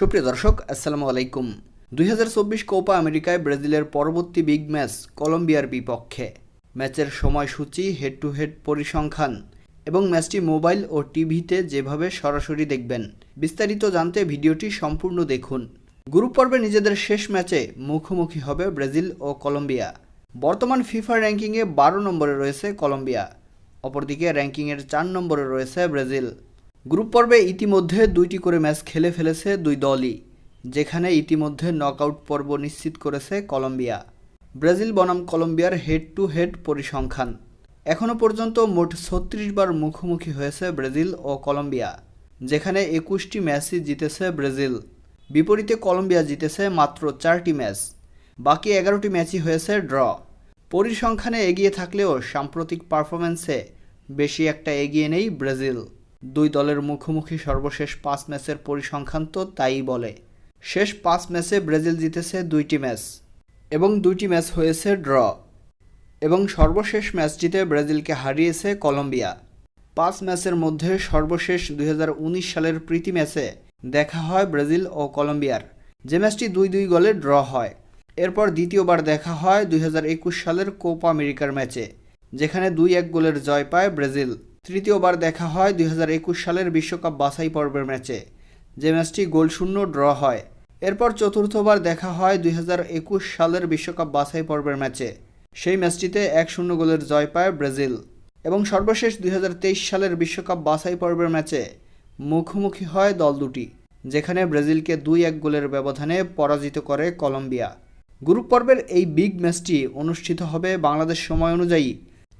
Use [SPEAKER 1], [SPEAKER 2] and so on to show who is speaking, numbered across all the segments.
[SPEAKER 1] সুপ্রিয় দর্শক, আসসালামু আলাইকুম। দুই হাজার চব্বিশ কোপা আমেরিকায় ব্রাজিলের পরবর্তী বিগ ম্যাচ কলম্বিয়ার বিপক্ষে। ম্যাচের সময়সূচি হেড টু হেড পরিসংখ্যান এবং ম্যাচটি মোবাইল ও টিভিতে যেভাবে সরাসরি দেখবেন, বিস্তারিত জানতে ভিডিওটি সম্পূর্ণ দেখুন। গ্রুপ পর্বে নিজেদের শেষ ম্যাচে মুখোমুখি হবে ব্রাজিল ও কলম্বিয়া। বর্তমান ফিফা র্যাঙ্কিংয়ে বারো নম্বরে রয়েছে কলম্বিয়া, অপরদিকে র্যাঙ্কিংয়ের চার নম্বরে রয়েছে ব্রাজিল। গ্রুপ পর্বে ইতিমধ্যে দুইটি করে ম্যাচ খেলে ফেলেছে দুই দলই, যেখানে ইতিমধ্যে নকআউট পর্ব নিশ্চিত করেছে কলম্বিয়া। ব্রাজিল বনাম কলম্বিয়ার হেড টু হেড পরিসংখ্যান। এখনও পর্যন্ত মোট ছত্রিশ বার মুখোমুখি হয়েছে ব্রাজিল ও কলম্বিয়া, যেখানে একুশটি ম্যাচই জিতেছে ব্রাজিল। বিপরীতে কলম্বিয়া জিতেছে মাত্র চারটি ম্যাচ, বাকি এগারোটি ম্যাচই হয়েছে ড্র। পরিসংখ্যানে এগিয়ে থাকলেও সাম্প্রতিক পারফরম্যান্সে বেশি একটা এগিয়ে নেই ব্রাজিল। দুই দলের মুখোমুখি সর্বশেষ পাঁচ ম্যাচের পরিসংখ্যান তো তাই বলে। শেষ পাঁচ ম্যাচে ব্রাজিল জিতেছে দুইটি ম্যাচ এবং দুইটি ম্যাচ হয়েছে ড্র। এবং সর্বশেষ ম্যাচটিতে ব্রাজিলকে হারিয়েছে কলম্বিয়া। পাঁচ ম্যাচের মধ্যে সর্বশেষ দুই হাজার উনিশ সালের প্রীতি ম্যাচে দেখা হয় ব্রাজিল ও কলম্বিয়ার। যে ম্যাচটি দুই দুই গোলে ড্র হয়। এরপর দ্বিতীয়বার দেখা হয় দুই হাজার একুশ সালের কোপা আমেরিকার ম্যাচে, যেখানে দুই এক গোলের জয় পায় ব্রাজিল। তৃতীয়বার দেখা হয় দুই হাজার একুশ সালের বিশ্বকাপ বাছাই পর্বের ম্যাচে, যে ম্যাচটি গোলশূন্য ড্র হয়। এরপর চতুর্থবার দেখা হয় দুই হাজার একুশ সালের বিশ্বকাপ বাছাই পর্বের ম্যাচে, সেই ম্যাচটিতে এক শূন্য গোলের জয় পায় ব্রাজিল। এবং সর্বশেষ দুই হাজার তেইশ সালের বিশ্বকাপ বাছাই পর্বের ম্যাচে মুখোমুখি হয় দল দুটি, যেখানে ব্রাজিলকে দুই এক গোলের ব্যবধানে পরাজিত করে কলম্বিয়া। গ্রুপ পর্বের এই বিগ ম্যাচটি অনুষ্ঠিত হবে বাংলাদেশ সময় অনুযায়ী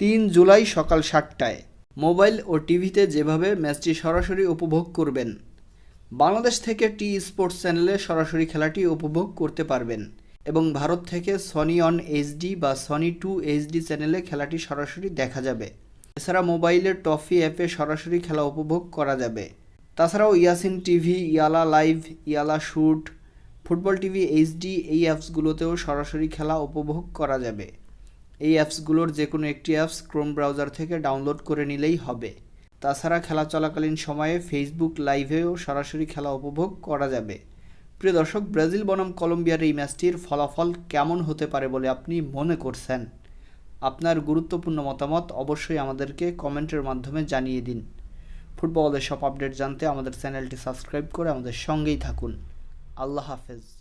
[SPEAKER 1] তিন জুলাই সকাল সাতটায়। মোবাইল ও টিভিতে যেভাবে ম্যাচটি সরাসরি উপভোগ করবেন, বাংলাদেশ থেকে টি স্পোর্টস চ্যানেলে সরাসরি খেলাটি উপভোগ করতে পারবেন এবং ভারত থেকে সনি অন এইচডি বা সনি টু এইচডি চ্যানেলে খেলাটি সরাসরি দেখা যাবে। এছাড়া মোবাইলের টফি অ্যাপে সরাসরি খেলা উপভোগ করা যাবে। তাছাড়াও Yacine TV, Yalla live, Yalla shoot, football TV HD এই অ্যাপসগুলোতেও সরাসরি খেলা উপভোগ করা যাবে। এই অ্যাপসগুলোর যে কোনো একটি অ্যাপস ক্রোম ব্রাউজার থেকে ডাউনলোড করে নিলেই হবে। তাছাড়া খেলা চলাকালীন সময়ে ফেসবুক লাইভেও সরাসরি খেলা উপভোগ করা যাবে। প্রিয় দর্শক, ব্রাজিল বনাম কলম্বিয়ার এই ম্যাচটির ফলাফল কেমন হতে পারে বলে আপনি মনে করছেন? আপনার গুরুত্বপূর্ণ মতামত অবশ্যই আমাদেরকে কমেন্টের মাধ্যমে জানিয়ে দিন। ফুটবলের সব আপডেট জানতে আমাদের চ্যানেলটি সাবস্ক্রাইব করে আমাদের সঙ্গেই থাকুন। আল্লাহ হাফেজ।